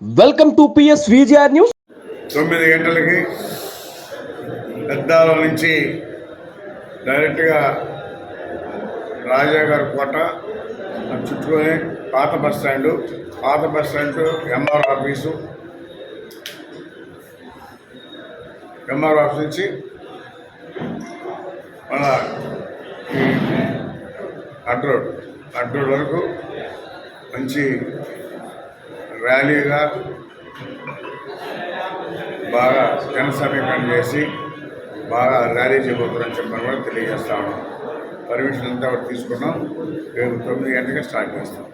Welcome to PS VGR news. తొమ్మిది గంటలకి పెద్దాల నుంచి డైరెక్ట్గా రాజా గారి కోట చుట్టుకొని పాత బస్ స్టాండు పాత bus stand MR office. MR office నుంచి మన అడ్రోడ్ అడ్రోడ్ వరకు మంచి ర్యాలీగా బాగా జన సమీకరణ చేసి బాగా ర్యాలీ చేయబోతున్నారని చెప్పని కూడా తెలియజేస్తా ఉన్నాం. పర్మిషన్ అంతా తీసుకున్నాం. రేపు తొమ్మిది గంటలకి స్టార్ట్ చేస్తాం.